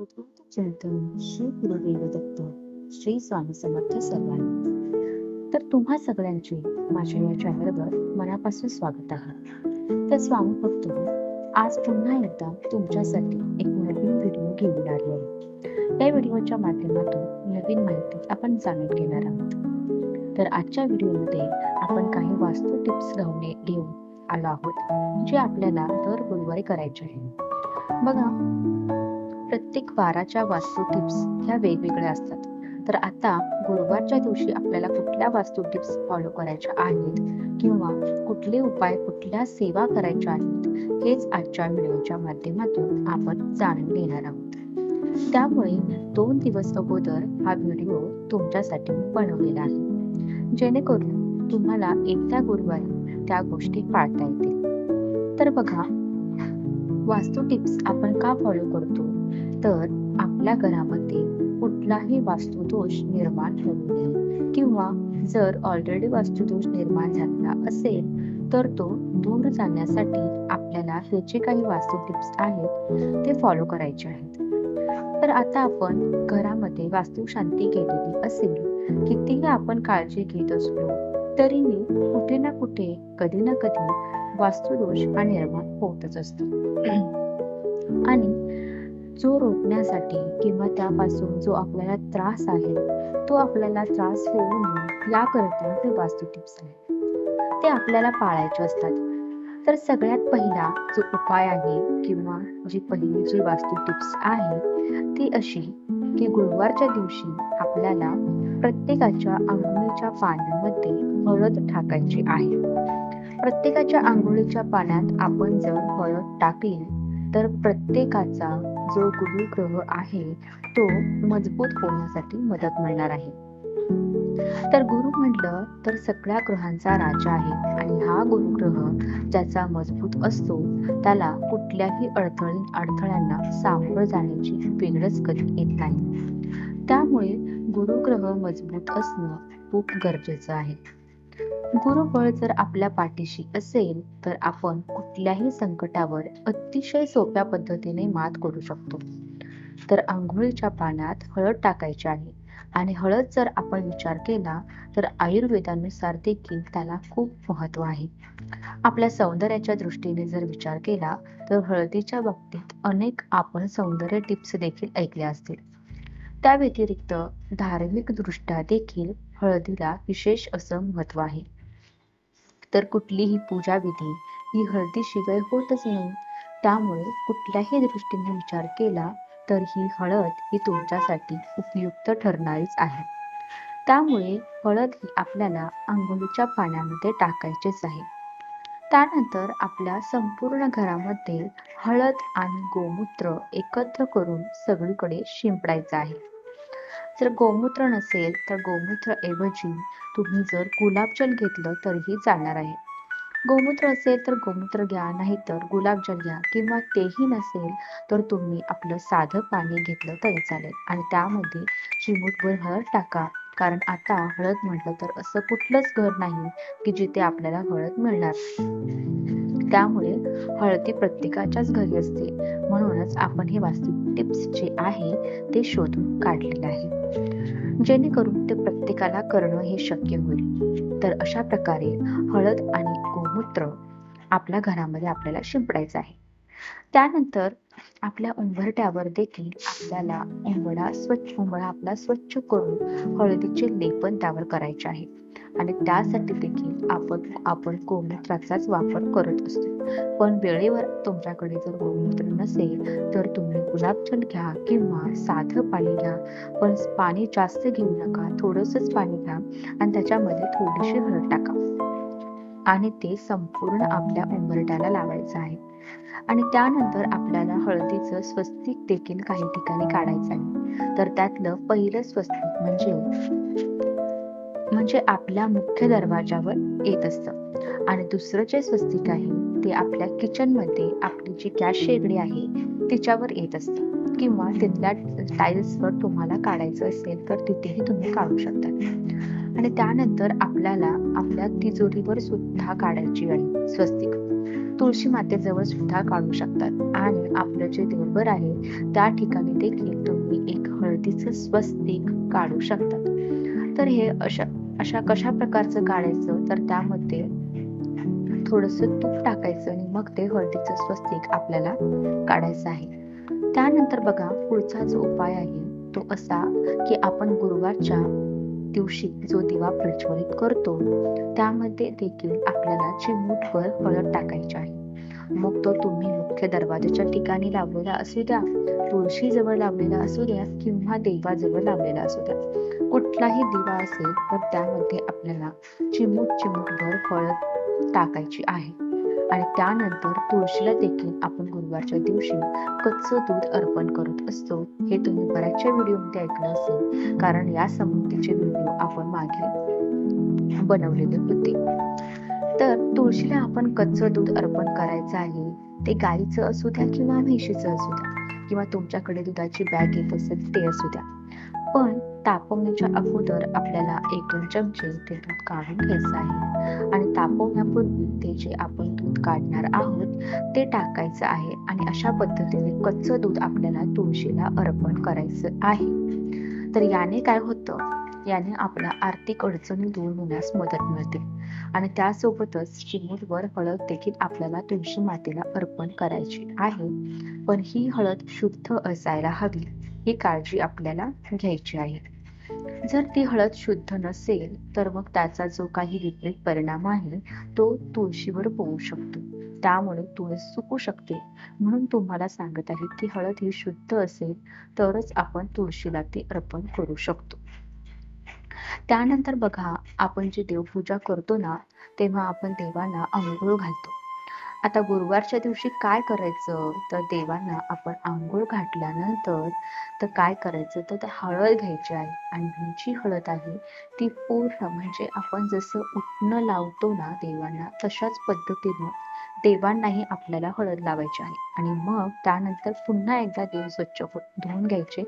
अद्वैत चिंतन श्री गुरुदेव श्री स्वामी समर्थ सर्वांना. तर तुम्हा सगळ्यांचे माझ्या या चॅनलवर मनापासून स्वागत आहे. तर स्वामी भक्त आज पुन्हा एकदा तुमच्यासाठी एक नवीन व्हिडिओ घेऊन आले आहे. या व्हिडिओच्या माध्यमातून नवीन माहिती आपण जाणून घेणार आहोत. तर आजच्या व्हिडिओमध्ये आपण काही वास्तू टिप्स घेऊन घेऊन आलो आहोत जे आपल्याला दर गुरुवारी करायचे आहे. बघा प्रत्येक वाराच्या वास्तू टिप्स ह्या वेगवेगळ्या असतात. तर आता गुरुवारच्या दिवशी आपल्याला कुठल्या वास्तू टिप्स फॉलो करायच्या आहेत? किंवा कुठले उपाय कुठल्या सेवा करायच्या आहेत? हेच आजच्या व्हिडिओच्या माध्यमातून आपण जाणून घेणार आहोत. त्यामुळे दोन दिवस अगोदर हा व्हिडिओ तुमच्यासाठी बनवलेला आहे. जेणेकरून तुम्हाला एकदा गुरुवारी त्या गोष्टी पाळता येतील. तर बघा वास्तू टिप्स आपण का फॉलो करतो? तर आपल्या घरामध्ये कुठलाही वास्तुदोष निर्माण होऊ नये. किंवा जर ऑलरेडी वास्तुदोष निर्माण झालेला असेल तर तो दूर जाण्यासाठी आपल्याला हे जे काही वास्तू टिप्स आहेत ते फॉलो करायचे आहेत. तर आता आपण घरामध्ये वास्तू शांती केलेली असेल कितीही आपण काळजी घेत असलो तरीही कुठे ना कुठे कधी ना कधी वास्तुदोष हा निर्माण होतच असतो. आणि जो रोखण्यासाठी किंवा त्यापासून जो आपल्याला त्रास आहे तो आपल्याला त्रास होऊ नये याकरता हे वास्तू टिप्स आहेत. ते आपल्याला पाळायचे असतात. तर सगळ्यात पहिला जो उपाय आहे किंवा जी पहिली जी वास्तू टिप्स आहे ती अशी की गुरुवारच्या दिवशी आपल्याला प्रत्येकाच्या आंघोळीच्या पाण्यामध्ये हळद टाकायची आहे. प्रत्येकाच्या आंघोळीच्या पाण्यात आपण जर हळद टाकली तर प्रत्येकाचा जो गुरुग्रह आहे तो मजबूत होण्यासाठी मदत मिळणार आहे. तर गुरु म्हटलं तर सगळ्या ग्रहांचा राजा आहे. आणि हा गुरुग्रह ज्याचा मजबूत असतो त्याला कुठल्याही अडथळी अडथळ्यांना सामोरं जाण्याची वेगळंच कधी येत नाही. त्यामुळे गुरुग्रह मजबूत असणं खूप गरजेचं आहे. गुरुबळ जर आपल्या पाठीशी असेल तर आपण कुठल्याही संकटावर अतिशय सोप्या पद्धतीने मात करू शकतो. तर आंघोळीच्या पाण्यात हळद टाकायची आहे. आणि हळद जर आपण विचार केला तर आयुर्वेदानुसार देखील त्याला खूप महत्त्व आहे. आपल्या सौंदर्याच्या दृष्टीने जर विचार केला तर हळदीच्या बाबतीत अनेक आपण सौंदर्य टिप्स देखील ऐकल्या असतील. त्या व्यतिरिक्त धार्मिक दृष्ट्या देखील हळदीला विशेष असं महत्त्व आहे. तर कुठलीही पूजा विधी ही हळदीशिवाय होतच नाही. त्यामुळे कुठल्याही दृष्टीने विचार केला तर ही हळद ही तुमच्यासाठी उपयुक्त ठरणारीच आहे. त्यामुळे हळद ही आपल्याला आंघोळीच्या पाण्यामध्ये टाकायचीच आहे. त्यानंतर आपल्या संपूर्ण घरामध्ये हळद आणि गोमूत्र एकत्र करून सगळीकडे शिंपडायचं आहे. जर गोमूत्र नसेल तर गोमूत्र ऐवजी तुम्ही जर गुलाबजल घेतलं तरीही चालणार आहे. गोमूत्र असेल तर गोमूत्र घ्या नाहीतर गुलाबजल घ्या किंवा तेही नसेल तर तुम्ही आपलं साधं पाणी घेतलं तरी चालेल. आणि त्यामध्ये चिमूटभर हळद टाका. कारण आता हळद म्हटलं तर असं कुठलंच घर नाही की जिथे आपल्याला हळद मिळणार. त्यामुळे हळदी प्रत्येकाच्याच घरी असते. म्हणूनच आपण हे वास्तू टिप्स जे आहे ते शोधून काढलेलं आहे. जेणेकरून ते प्रत्येकाला करणं हे शक्य होईल. तर अशा प्रकारे हळद आणि गोमूत्र आपल्या घरामध्ये आपल्याला शिंपडायचं आहे. त्यानंतर आपल्या उंबरट्यावर देखील आपल्याला उंबडा स्वच्छ उंबडा आपला स्वच्छ करून हळदीचे लेपन त्यावर करायचे आहे. आणि त्यासाठी देखील आपण आपण गोमूत्राचाच वापर करत असतो. पण वेळेवर तुमच्याकडे जर गोमूत्र नसेल तर तुम्ही गुलाबजल घ्या किंवा साधं पाणी घ्या. पण पाणी जास्त घेऊ नका थोडंसंच पाणी घ्या आणि त्याच्यामध्ये थोडीशी हळद टाका. आणि ते संपूर्ण आपल्या उंबरट्याला लावायचं आहे. आणि त्यानंतर आपल्याला हळदीचं स्वस्तिक देखील काही ठिकाणी काढायचं आहे. तर त्यातलं पहिलं स्वस्तिक म्हणजे म्हणजे आपल्या मुख्य दरवाजावर येत असतं. आणि दुसरं जे स्वस्तिक आहे ते आपल्या किचनमध्ये आपली जी गॅस शेगडी आहे तिच्यावर येत असतं. किंवा तिथल्या टाईल्सवर तुम्हाला काढायचं असेल तर तिथेही तुम्ही काढू शकता. आणि त्यानंतर आपल्याला आपल्या तिजोरीवर सुद्धा काढायची आहे स्वस्तिक. तुळशी मातेजवळ सुद्धा काढू शकतात. आणि आपलं जे देवघर आहे त्या ठिकाणी देखील तुम्ही एक हळदीचं स्वस्तिक काढू शकतात तर हे अशा अशा कशा प्रकारचं काढायचं तर त्यामध्ये थोडस तूप टाकायचं आणि मग ते हळदीचं स्वस्तिक आपल्याला काढायचं आहे. त्यानंतर बघा पुढचा जो उपाय आहे तो असा की आपण गुरुवारच्या दिवशी जो दिवा प्रज्वलित करतो त्यामध्ये देखील आपल्याला चिमूटभर हळद टाकायची आहे. मग तो तुम्ही आपल्या दरवाजाच्या ठिकाणी लावलेला असू द्या तुळशीजवळ लावलेला असू द्या किंवा देवाजवळ लावलेला असू द्या. कुठलाही दिवा असेल तर त्यामध्ये आपल्याला चिमूट चिमूटभर फळ टाकायची आहे. आणि त्यानंतर तुळशीला देखील आपण गुरुवारच्या दिवशी कच्चं दूध अर्पण करत असतो. हे तुम्ही बऱ्याचशा व्हिडिओमध्ये ऐकलं असेल. कारण या संबंधीचे व्हिडिओ आपण मागे बनवलेले होते. तर तुळशीला आपण कच्चं दूध अर्पण करायचं आहे. ते गाईचं असू द्या किंवा म्हैशीचं असू द्या किंवा तुमच्याकडे दुधाची बॅग येत असेल ते असू द्या. पण तापवण्याच्या अगोदर आपल्याला एक दोन चमचे ते दूध काढून घ्यायचं आहे. आणि तापवण्यापूर्वी ते जे आपण दूध काढणार आहोत ते टाकायचं आहे आणि अशा पद्धतीने कच्चं दूध आपल्याला तुळशीला अर्पण करायचं आहे. तर याने काय होतं? याने आपल्या आर्थिक अडचणी दूर होण्यास मदत मिळते. आणि त्यासोबतच चिमूटभर हळद देखील आपल्याला तुळशी मातेला अर्पण करायची आहे. पण ही हळद शुद्ध असायला हवी ही काळजी आपल्याला घ्यायची आहे. जर ती हळद शुद्ध नसेल तर मग त्याचा जो काही विपरीत परिणाम आहे तो तुळशीवर होऊ शकतो. त्यामुळे तुळस सुकू शकते. म्हणून तुम्हाला सांगत आहे की हळद ही शुद्ध असेल तरच आपण तुळशीला ती अर्पण करू शकतो. त्यानंतर बघा आपण जी देवपूजा करतो ना तेव्हा आपण देवांना आंघोळ घालतो. आता गुरुवारच्या दिवशी काय करायचं? तर देवांना आपण आंघोळ घातल्यानंतर तर काय करायचं? तर हळद घ्यायची आहे. आणि जी हळद आहे ती पूर्ण म्हणजे आपण जसं उठणं लावतो ना देवांना तशाच पद्धतीनं देवांनाही आपल्याला हळद लावायची आहे. आणि मग त्यानंतर पुन्हा एकदा देव स्वच्छ धुवून घ्यायचे.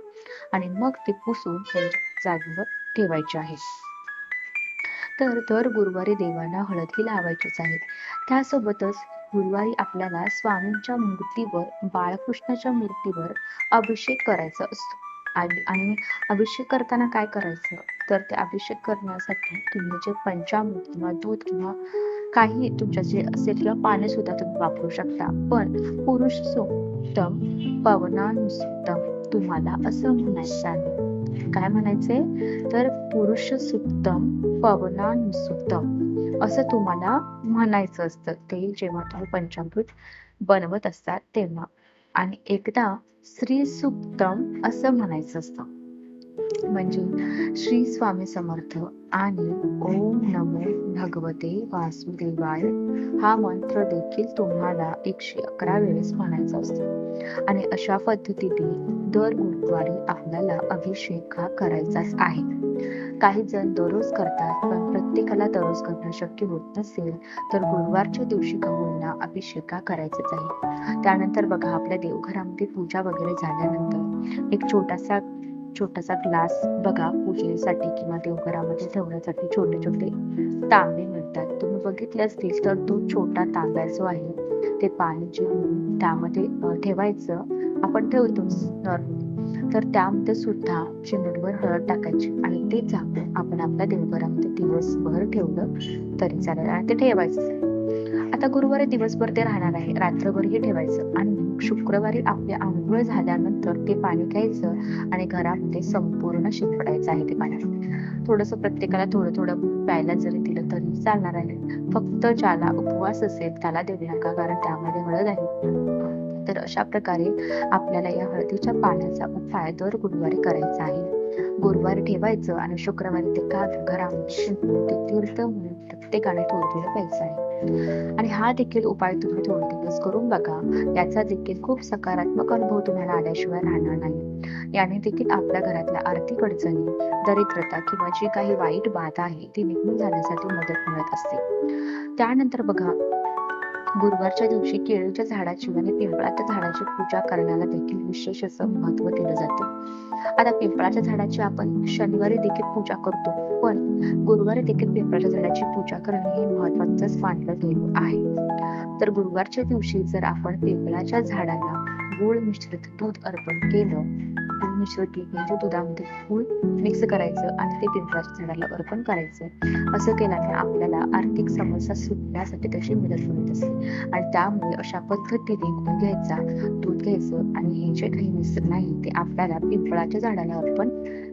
आणि मग ते पुसून त्यांच्या जागेवर ठेवायचे आहे तर दर गुरुवारी देवांना हळद ही लावायचीच आहे त्यासोबतच गुरुवारी आपल्याला स्वामींच्या मूर्तीवर बाळकृष्णाच्या मूर्तीवर अभिषेक करायचा असतो. आणि अभिषेक करताना काय करायचं? तर ते अभिषेक करण्यासाठी तुम्ही जे पंचामृत किंवा दूध किंवा काही तुमच्या जे असेल किंवा पाणी सुद्धा तुम्ही वापरू शकता. पण पुरुष सोत्तम पवनानुसुत्तम तुम्हाला असं म्हणायचं आहे. काय म्हणायचे? तर पुरुष सुत्तम पवनानुसुत्तम असं तुम्हाला म्हणायचं असतं. ते जेव्हा तुम्ही पंचामृत बनवत असतात तेव्हा. आणि एकदा श्री सुप्तम असं म्हणायचं असतं. म्हणजे श्री स्वामी समर्थ आणि ओम नमो भगवते वासुदेवाय हा मंत्र देखील तुम्हाला एकशे अकरा वेळेस म्हणायचा असतो. आणि अशा पद्धतीने दर गुरुवारी आपल्याला अभिषेक हा करायचाच आहे. काही जण दररोज करतात पण प्रत्येकाला दररोज करणं शक्य होत नसेल तर गुरुवारच्या दिवशी गहूंना अभिषेक अभिषेक करायचाच आहे. त्यानंतर बघा आपल्या देवघरामध्ये पूजा वगैरे झाल्यानंतर एक छोटासा छोटासा ग्लास बघा पूजेसाठी किंवा देवघरामध्ये ठेवण्यासाठी छोटे छोटे तांबे मिळतात. तुम्ही बघितले असतील तर तो छोटा तांब्या जो आहे ते पाणी त्यामध्ये ठेवायचं. आपण ठेवतो. नॉर्मली तर त्यामध्ये सुद्धा चिमूटभर हळद टाकायची आणि ते झाकून आपण आपल्या देवघरामध्ये दिवसभर ठेवलं तरी चालेल आणि ते ठेवायचं. आता गुरुवारी दिवसभर ते राहणार आहे. रात्रभरही ठेवायचं आणि शुक्रवारी आपल्या आंघोळ झाल्यानंतर ते पाणी घ्यायचं आणि घरामध्ये संपूर्ण शिंपडायचं आहे ते पाणी थोडस प्रत्येकाला थोडं थोडं प्यायला जरी दिलं तरी चालणार आहे. फक्त ज्याला उपवास असेल त्याला देऊ नका कारण त्यामध्ये हळद आहे. तर अशा प्रकारे आपल्याला या हळदीच्या पाण्याचा उपाय दर गुरुवारी करायचा आहे. गुरुवारी ठेवायचं आणि शुक्रवारी ते का घरामध्ये तीर्थ म्हणून प्रत्येकाने थोडं प्यायचं आहे. आणि हा देखील उपाय तुम्ही दोन दिवस करून बघा. याचा देखील खूप सकारात्मक अनुभव तुम्हाला आल्याशिवाय राहणार नाही. याने देखील आपल्या घरातल्या आर्थिक अडचणी दरिद्रता किंवा जी काही वाईट बाधा आहे ती निघून जाण्यासाठी मदत मिळत असते. त्यानंतर बघा गुरुवारच्या दिवशी केळीच्या झाडाची आणि पिंपळाच्या झाडाची पूजा करण्याला देखील विशेष असं महत्त्व दिलं जातं. आता पिंपळाच्या झाडाची आपण शनिवारी देखील पूजा करतो पण गुरुवारी देखील पिंपळाच्या झाडाची पूजा करणे हे महत्वाचंच मानलं गेलं आहे. तर गुरुवारच्या दिवशी जर आपण पिंपळाच्या झाडाला गुळ मिश्रित दूध अर्पण केलं मिश्र मिश्रित दुधामध्ये फूल मिक्स करायचं आणि ते पिंपळाच्या झाडाला अर्पण करायचं असं केल्याने आपल्याला आर्थिक समस्या सुटण्यासाठी त्याची मदत होत असते. आणि त्यामुळे अशा पद्धतीने गुळ घ्यायचा दूध घ्यायचं आणि हे जे काही मिश्रण नाही ते आपल्याला पिंपळाच्या झाडाला अर्पण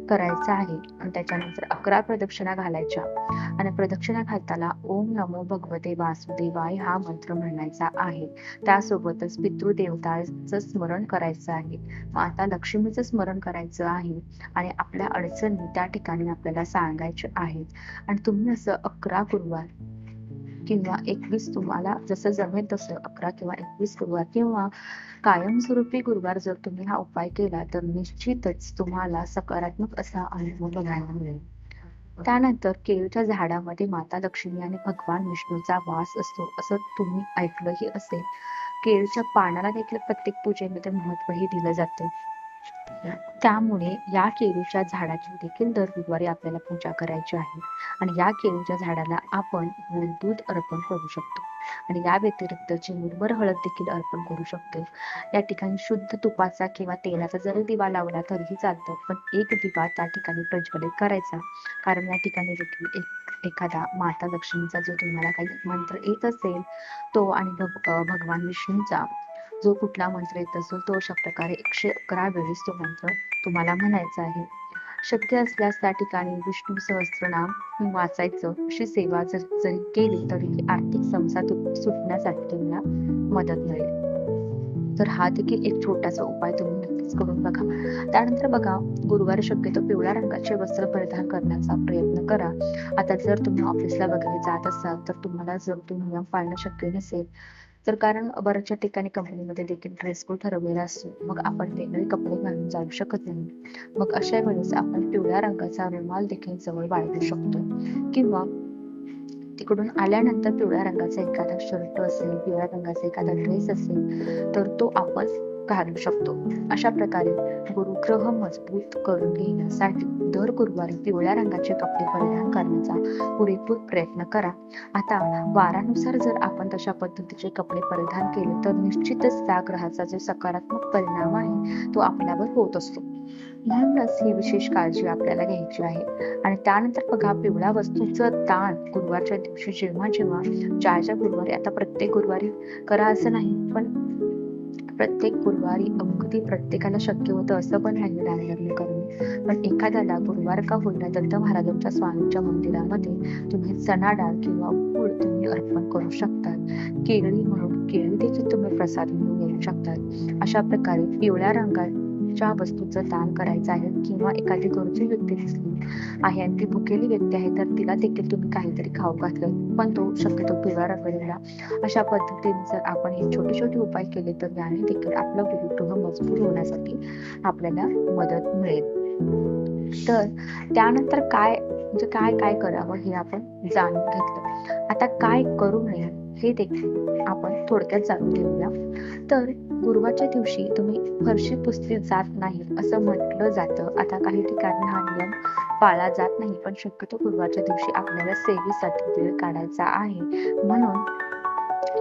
करायचं आहे. आणि त्याच्यानंतर अकरा प्रदक्षिणा घालायच्या. आणि प्रदक्षिणा घालताना ओम नमो भगवते वासुदेवाय हा मंत्र म्हणायचा आहे. त्यासोबतच पितृदेवताचं स्मरण करायचं आहे. माता लक्ष्मीचं स्मरण करायचं आहे आणि आपल्या अडचणी त्या ठिकाणी आपल्याला सांगायच्या आहेत. आणि तुम्ही असं अकरा गुरुवार किंवा एकवीस तुम्हाला जसं जमेल तसं अकरा किंवा एकवीस गुरुवार किंवा कायमस्वरूपी गुरुवार जर तुम्ही हा उपाय केला तर निश्चितच तुम्हाला सकारात्मक असा अनुभव बघायला मिळेल. त्यानंतर केळीच्या झाडामध्ये माता लक्ष्मी आणि भगवान विष्णूचा वास असतो असं तुम्ही ऐकलंही असेल. केळीच्या पानाला देखील प्रत्येक पूजेमध्ये महत्वही दिलं जातं. त्यामुळे या केळीच्या झाडाची देखील दर रविवारी आपल्याला पूजा करायची आहे. आणि या केळीच्या झाडाला आपण दूध अर्पण करू शकतो. आणि या व्यतिरिक्त चिमूटभर हळद देखील अर्पण करू शकतो. या ठिकाणी शुद्ध तुपाचा किंवा तेलाचा जरी दिवा लावला तरीही चालतं. पण एक दिवा त्या ठिकाणी प्रज्वलित करायचा. कारण या ठिकाणी देखील एक एखादा माता लक्ष्मीचा जो तुम्हाला काही मंत्र येत असेल तो आणि भग भगवान विष्णूचा जो कुठला मंत्र येत असेल तो अशा प्रकारे एकशे अकरा वेळेस तो मंत्र तुम्हाला म्हणायचा आहे. शक्य असल्यास त्या ठिकाणी विष्णू सहस्त्रनाम वाचायचं अशी सेवा जर जरी केली तरी आर्थिक समस्या सुटण्यासाठी तुम्हाला मदत मिळेल. तर हा देखील एक छोटासा उपाय तुम्ही नक्कीच करून बघा. त्यानंतर बघा गुरुवार शक्यतो पिवळ्या रंगाचे वस्त्र परिधान करण्याचा प्रयत्न करा. आता जर तुम्ही ऑफिसला वगैरे जात असाल तर तुम्हाला जर तुम्ही नियम पाळणं शक्य नसेल तर कारण बऱ्याचशा ठिकाणी कंपनीमध्ये देखील ड्रेस कोड ठरवलेला असतो. मग आपण वेगळे कपडे घालून जाऊ शकत नाही. मग अशा वेळेस आपण पिवळ्या रंगाचा रुमाल देखील जवळ बाळगू शकतो. किंवा तिकडून आल्यानंतर पिवळ्या रंगाचा एखादा शर्ट असेल पिवळ्या रंगाचा एखादा ड्रेस असेल तर तो आपण घालू शकतो. अशा प्रकारे गुरुग्रह मजबूत करून घेण्यासाठी दर गुरुवारी पिवळ्या रंगाचे कपडे परिधान करण्याचा पुरेपूर प्रयत्न करा. आता वारानुसार जर आपण तशा पद्धतीचे कपडे परिधान केले तर निश्चितच त्या ग्रहाचा जे सकारात्मक परिणाम आहे तो आपल्यावर होत असतो. म्हणूनच ही विशेष काळजी आपल्याला घ्यायची आहे. आणि त्यानंतर बघा पिवळ्या वस्तूचं दान गुरुवारच्या दिवशी जेव्हा जेव्हा ज्या ज्या गुरुवारी आता प्रत्येक गुरुवारी करा असं नाही पण प्रत्येक गुरुवारी अगदी प्रत्येकाला शक्य होतं असं पण नाही दान करणे पण एखाद्याला गुरुवार का होईना दत्त महाराजांच्या स्वामींच्या मंदिरामध्ये तुम्ही चणा डाळ किंवा गुळ तुम्ही अर्पण करू शकतात. केळी म्हणून केळी देखील तुम्ही प्रसाद म्हणून घेऊ शकतात. अशा प्रकारे पिवळ्या रंगात ज्या वस्तूचं दान करायचं आहे किंवा एखादी गरजू व्यक्ती दिसली आहे आणि ती भुकेली व्यक्ती आहे तर तिला देखील तुम्ही काहीतरी खाऊ घातलं. पण तो शक्यतो पिवळा रंगलेला अशा पद्धतीने जर आपण हे छोटे छोटे उपाय केले तर याने देखील आपलं गुरुग्रह मजबूत होण्यासाठी आपल्याला मदत मिळेल. तर त्यानंतर काय म्हणजे काय काय करावं हे आपण जाणून घेतलं. आता काय करू नये हे देखील आपण थोडक्यात जाणून घेऊया. तर गुरुवारच्या दिवशी तुम्ही फरशी पुसली जात नाही असं म्हटलं जातं. आता काही ठिकाणी हा नियम पाळला जात नाही पण शक्यतो गुरुवारच्या दिवशी आपल्याला सेवेसाठी वेळ काढायचा आहे. म्हणून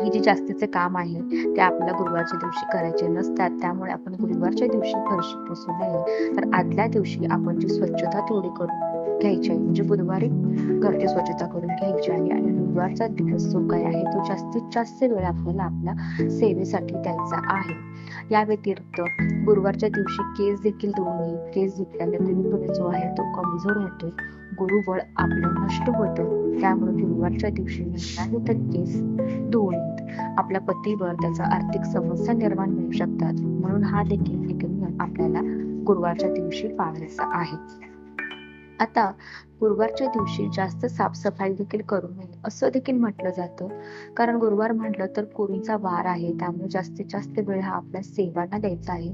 ही जे जास्तीचे काम आहे ते आपल्याला गुरुवारच्या दिवशी करायचे नसतात. त्यामुळे आपण गुरुवारच्या दिवशी फरशी पुसू नये. तर आदल्या दिवशी आपण जी स्वच्छता थोडी करून घ्यायची आहे. म्हणजे बुधवारी घरची स्वच्छता करून घ्यायची आहे आणि गुरुवारचा दिवस जो काय आहे तो जास्तीत जास्त वेळ आपल्याला आपल्या सेवेसाठी द्यायचा आहे. या व्यतिरिक्त गुरुवारच्या दिवशी केस देखील धुवणे केस धुतल्याने गुरुबळ जो आहे तो कमजोर होतो. गुरुबळ आपलं नष्ट होतं. त्यामुळे गुरुवारच्या दिवशी नाही तर केस दोन आपल्या पतीवर त्याचा आर्थिक समस्या निर्माण होऊ शकतात. म्हणून हा देखील एक नियम आपल्याला गुरुवारच्या दिवशी पाळायचा आहे. आता गुरुवारच्या दिवशी जास्त साफसफाई देखील करू नये असं देखील म्हटलं जातं. कारण गुरुवार म्हटलं तर कोरीचा वार आहे त्यामुळे जास्तीत जास्त वेळ हा आपल्या सेवांना द्यायचा आहे.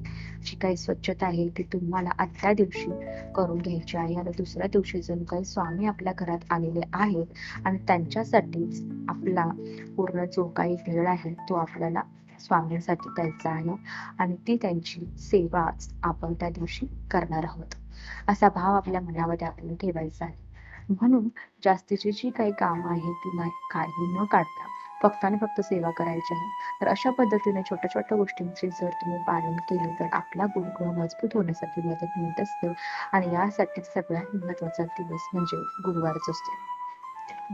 जी काही स्वच्छता आहे ती तुम्हाला आदल्या दिवशी करून घ्यायची आहे. आणि दुसऱ्या दिवशी जण काही स्वामी आपल्या घरात आलेले आहेत आणि त्यांच्यासाठीच आपला पूर्ण जो काही वेळ आहे तो आपल्याला स्वामींसाठी द्यायचा आहे आणि ती त्यांची सेवा आपण त्या दिवशी करणार आहोत. असा भाव आपल्या मनामध्ये आपल्याला ठेवायचा आहे. म्हणून जास्तीची जी काही कामं आहेत ती नाही काही न काढता फक्त आणि फक्त सेवा करायची आहे. तर अशा पद्धतीने छोट्या छोट्या गोष्टींचे जर तुम्ही पालन केले तर आपला गुरुग्रह मजबूत होण्यासाठी मदत मिळत असते आणि यासाठी सगळ्यात महत्त्वाचा दिवस म्हणजे गुरुवारच असतो.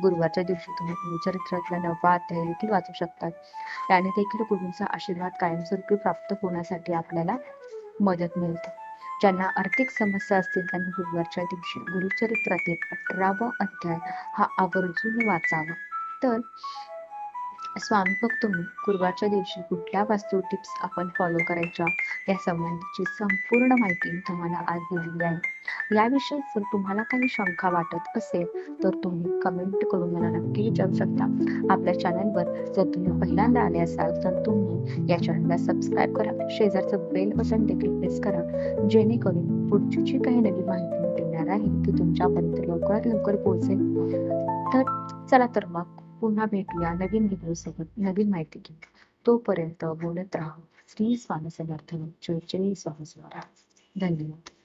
गुरुवारच्या दिवशी तुम्ही गुरुचरित्रातला नवा अध्याय देखील वाचू शकतात. त्याने देखील गुरुंचा आशीर्वाद कायमस्वरूपी प्राप्त होण्यासाठी आपल्याला मदत मिळते. ज्यांना आर्थिक समस्या असतील त्यांनी गुरुवारच्या दिवशी गुरुचरित्रातील अठरावा अध्याय हा आवर्जून वाचावा. तर स्वामी भक्त तुम्ही गुरुवारच्या दिवशी कुठल्या वास्तू टिप्स आपण फॉलो करायच्या या संबंधीची संपूर्ण माहिती तुम्हाला आज दिलेली आहे. याविषयी जर तुम्हाला काही शंका वाटत असेल तर तुम्ही कमेंट करून मला नक्की विचारू शकता. आपल्या चॅनलवर जर तुम्ही पहिल्यांदा आले असाल तर तुम्ही या चॅनलला सबस्क्राईब करा. शेजारचं बेल बटन देखील प्रेस करा. जेणेकरून पुढची जी काही नवी माहिती देणार आहे ती तुमच्यापर्यंत लवकरात लवकर पोहोचेल. तर चला तर मग पुन्हा भेटूया. नवीन व्हिडिओ सोबत नवीन माहिती घेऊन. तोपर्यंत बोलत राहू. श्री स्वामी समर्थ. जय जय स्वामी समर्थ. धन्यवाद.